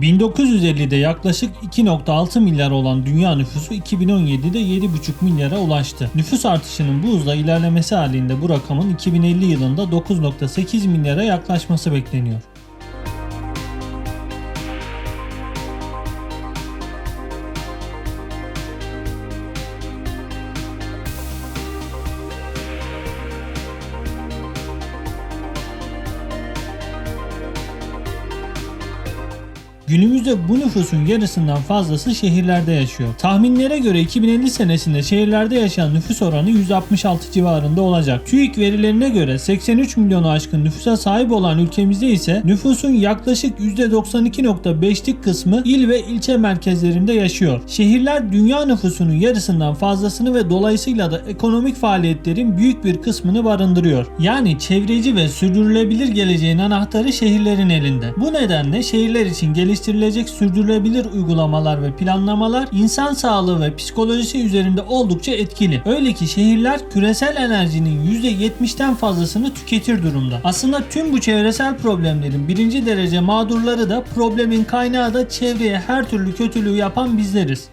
1950'de yaklaşık 2.6 milyar olan dünya nüfusu 2017'de 7.5 milyara ulaştı. Nüfus artışının bu hızla ilerlemesi halinde bu rakamın 2050 yılında 9.8 milyara yaklaşması bekleniyor. Günümüzde bu nüfusun yarısından fazlası şehirlerde yaşıyor. Tahminlere göre 2050 senesinde şehirlerde yaşayan nüfus oranı 166 civarında olacak. TÜİK verilerine göre 83 milyonu aşkın nüfusa sahip olan ülkemizde ise nüfusun yaklaşık %92.5'lik kısmı il ve ilçe merkezlerinde yaşıyor. Şehirler dünya nüfusunun yarısından fazlasını ve dolayısıyla da ekonomik faaliyetlerin büyük bir kısmını barındırıyor. Yani çevreci ve sürdürülebilir geleceğin anahtarı şehirlerin elinde. Bu nedenle şehirler için geliştirilecek sürdürülebilir uygulamalar ve planlamalar insan sağlığı ve psikolojisi üzerinde oldukça etkili. Öyle ki şehirler küresel enerjinin %70'ten fazlasını tüketir durumda. Aslında tüm bu çevresel problemlerin birinci derece mağdurları da problemin kaynağı da çevreye her türlü kötülüğü yapan bizleriz.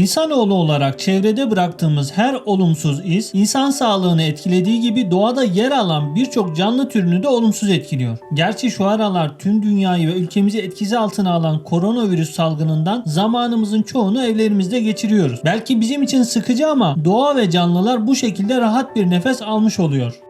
İnsanoğlu olarak çevrede bıraktığımız her olumsuz iz insan sağlığını etkilediği gibi doğada yer alan birçok canlı türünü de olumsuz etkiliyor. Gerçi şu aralar tüm dünyayı ve ülkemizi etkisi altına alan koronavirüs salgınından zamanımızın çoğunu evlerimizde geçiriyoruz. Belki bizim için sıkıcı ama doğa ve canlılar bu şekilde rahat bir nefes almış oluyor.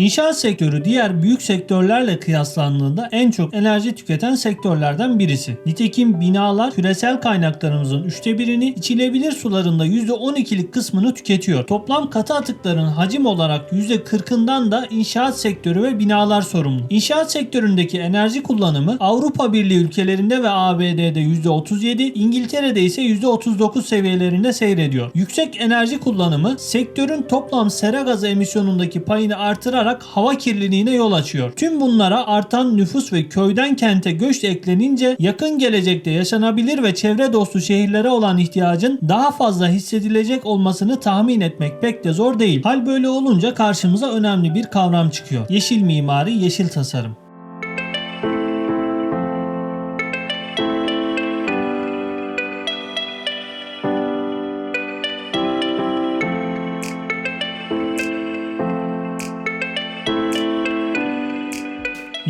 İnşaat sektörü diğer büyük sektörlerle kıyaslandığında en çok enerji tüketen sektörlerden birisi. Nitekim binalar küresel kaynaklarımızın üçte birini içilebilir sularında %12'lik kısmını tüketiyor. Toplam katı atıkların hacim olarak %40'ından da inşaat sektörü ve binalar sorumlu. İnşaat sektöründeki enerji kullanımı Avrupa Birliği ülkelerinde ve ABD'de %37, İngiltere'de ise %39 seviyelerinde seyrediyor. Yüksek enerji kullanımı sektörün toplam sera gazı emisyonundaki payını artırarak hava kirliliğine yol açıyor. Tüm bunlara artan nüfus ve köyden kente göç eklenince yakın gelecekte yaşanabilir ve çevre dostu şehirlere olan ihtiyacın daha fazla hissedilecek olmasını tahmin etmek pek de zor değil. Hal böyle olunca karşımıza önemli bir kavram çıkıyor. Yeşil mimari, yeşil tasarım.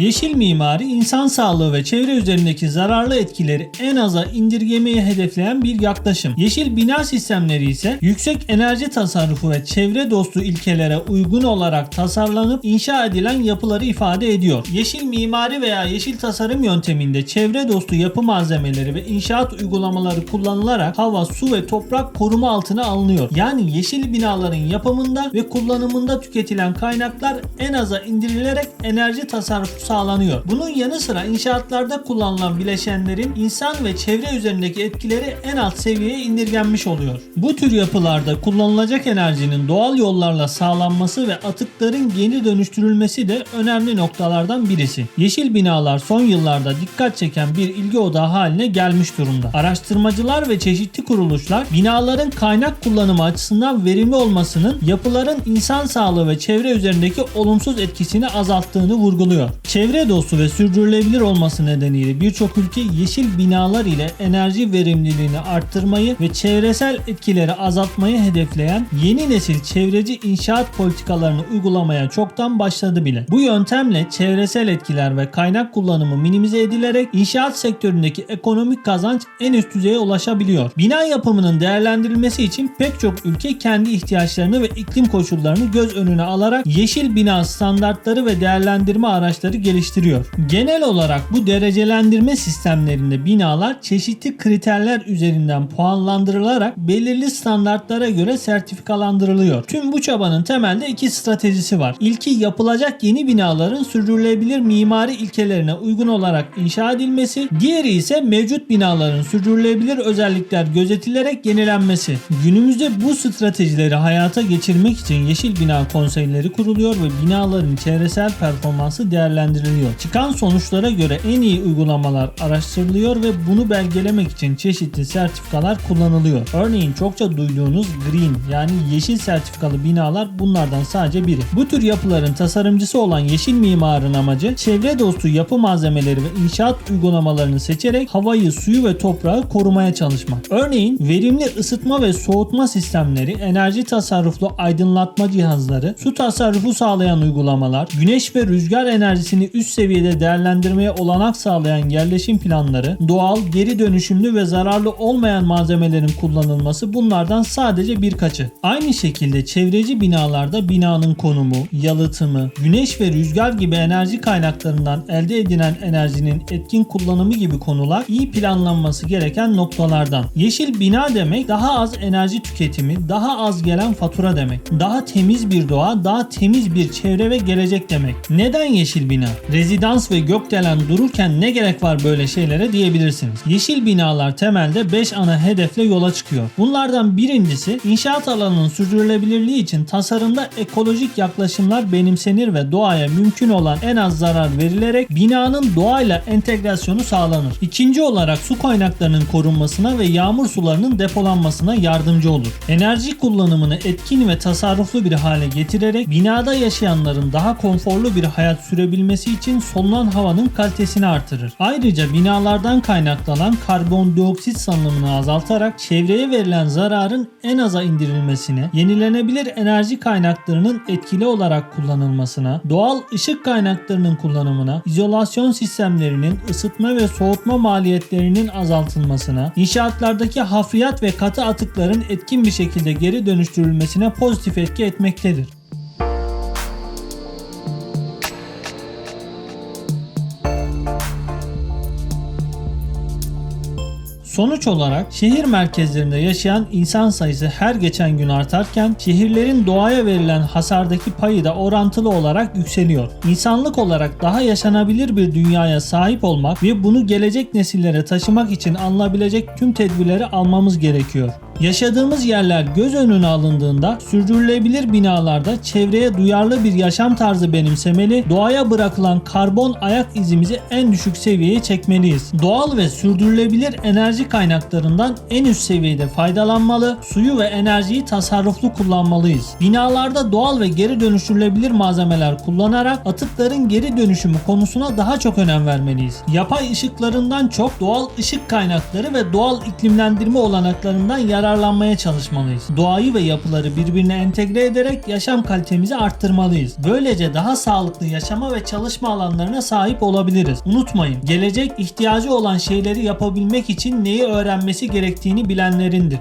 Yeşil mimari insan sağlığı ve çevre üzerindeki zararlı etkileri en aza indirgemeyi hedefleyen bir yaklaşım. Yeşil bina sistemleri ise yüksek enerji tasarrufu ve çevre dostu ilkelere uygun olarak tasarlanıp inşa edilen yapıları ifade ediyor. Yeşil mimari veya yeşil tasarım yönteminde çevre dostu yapı malzemeleri ve inşaat uygulamaları kullanılarak hava, su ve toprak koruma altına alınıyor. Yani yeşil binaların yapımında ve kullanımında tüketilen kaynaklar en aza indirilerek enerji tasarrufu sağlanıyor. Bunun yanı sıra inşaatlarda kullanılan bileşenlerin insan ve çevre üzerindeki etkileri en alt seviyeye indirgenmiş oluyor. Bu tür yapılarda kullanılacak enerjinin doğal yollarla sağlanması ve atıkların geri dönüştürülmesi de önemli noktalardan birisi. Yeşil binalar son yıllarda dikkat çeken bir ilgi odağı haline gelmiş durumda. Araştırmacılar ve çeşitli kuruluşlar binaların kaynak kullanımı açısından verimli olmasının yapıların insan sağlığı ve çevre üzerindeki olumsuz etkisini azalttığını vurguluyor. Çevre dostu ve sürdürülebilir olması nedeniyle birçok ülke yeşil binalar ile enerji verimliliğini arttırmayı ve çevresel etkileri azaltmayı hedefleyen yeni nesil çevreci inşaat politikalarını uygulamaya çoktan başladı bile. Bu yöntemle çevresel etkiler ve kaynak kullanımı minimize edilerek inşaat sektöründeki ekonomik kazanç en üst düzeye ulaşabiliyor. Bina yapımının değerlendirilmesi için pek çok ülke kendi ihtiyaçlarını ve iklim koşullarını göz önüne alarak yeşil bina standartları ve değerlendirme araçları geliştiriyor. Genel olarak bu derecelendirme sistemlerinde binalar çeşitli kriterler üzerinden puanlandırılarak belirli standartlara göre sertifikalandırılıyor. Tüm bu çabanın temelde iki stratejisi var. İlki yapılacak yeni binaların sürdürülebilir mimari ilkelerine uygun olarak inşa edilmesi, diğeri ise mevcut binaların sürdürülebilir özellikler gözetilerek yenilenmesi. Günümüzde bu stratejileri hayata geçirmek için yeşil bina konseyleri kuruluyor ve binaların çevresel performansı değerlendiriliyor. Çıkan sonuçlara göre en iyi uygulamalar araştırılıyor ve bunu belgelemek için çeşitli sertifikalar kullanılıyor. Örneğin çokça duyduğunuz green yani yeşil sertifikalı binalar bunlardan sadece biri. Bu tür yapıların tasarımcısı olan yeşil mimarın amacı çevre dostu yapı malzemeleri ve inşaat uygulamalarını seçerek havayı, suyu ve toprağı korumaya çalışmak. Örneğin verimli ısıtma ve soğutma sistemleri, enerji tasarruflu aydınlatma cihazları, su tasarrufu sağlayan uygulamalar, güneş ve rüzgar enerjisini üst seviyede değerlendirmeye olanak sağlayan yerleşim planları, doğal, geri dönüşümlü ve zararlı olmayan malzemelerin kullanılması bunlardan sadece birkaçı. Aynı şekilde çevreci binalarda binanın konumu, yalıtımı, güneş ve rüzgar gibi enerji kaynaklarından elde edilen enerjinin etkin kullanımı gibi konular iyi planlanması gereken noktalardan. Yeşil bina demek daha az enerji tüketimi, daha az gelen fatura demek. Daha temiz bir doğa, daha temiz bir çevre ve gelecek demek. Neden yeşil bina? Rezidans ve gökdelen dururken ne gerek var böyle şeylere diyebilirsiniz. Yeşil binalar temelde 5 ana hedefle yola çıkıyor. Bunlardan birincisi inşaat alanının sürdürülebilirliği için tasarımda ekolojik yaklaşımlar benimsenir ve doğaya mümkün olan en az zarar verilerek binanın doğayla entegrasyonu sağlanır. İkinci olarak su kaynaklarının korunmasına ve yağmur sularının depolanmasına yardımcı olur. Enerji kullanımını etkin ve tasarruflu bir hale getirerek binada yaşayanların daha konforlu bir hayat sürebilmesi için solunan havanın kalitesini artırır. Ayrıca binalardan kaynaklanan karbondioksit salınımını azaltarak çevreye verilen zararın en aza indirilmesine, yenilenebilir enerji kaynaklarının etkili olarak kullanılmasına, doğal ışık kaynaklarının kullanımına, izolasyon sistemlerinin ısıtma ve soğutma maliyetlerinin azaltılmasına, inşaatlardaki hafriyat ve katı atıkların etkin bir şekilde geri dönüştürülmesine pozitif etki etmektedir. Sonuç olarak şehir merkezlerinde yaşayan insan sayısı her geçen gün artarken şehirlerin doğaya verilen hasardaki payı da orantılı olarak yükseliyor. İnsanlık olarak daha yaşanabilir bir dünyaya sahip olmak ve bunu gelecek nesillere taşımak için alınabilecek tüm tedbirleri almamız gerekiyor. Yaşadığımız yerler göz önüne alındığında sürdürülebilir binalarda çevreye duyarlı bir yaşam tarzı benimsemeli, doğaya bırakılan karbon ayak izimizi en düşük seviyeye çekmeliyiz. Doğal ve sürdürülebilir enerji kaynaklarından en üst seviyede faydalanmalı, suyu ve enerjiyi tasarruflu kullanmalıyız. Binalarda doğal ve geri dönüştürülebilir malzemeler kullanarak atıkların geri dönüşümü konusuna daha çok önem vermeliyiz. Yapay ışıklarından çok doğal ışık kaynakları ve doğal iklimlendirme olanaklarından yararlanmaya çalışmalıyız. Doğayı ve yapıları birbirine entegre ederek yaşam kalitemizi arttırmalıyız. Böylece daha sağlıklı yaşama ve çalışma alanlarına sahip olabiliriz. Unutmayın, gelecek ihtiyacı olan şeyleri yapabilmek için neyi öğrenmesi gerektiğini bilenlerindir.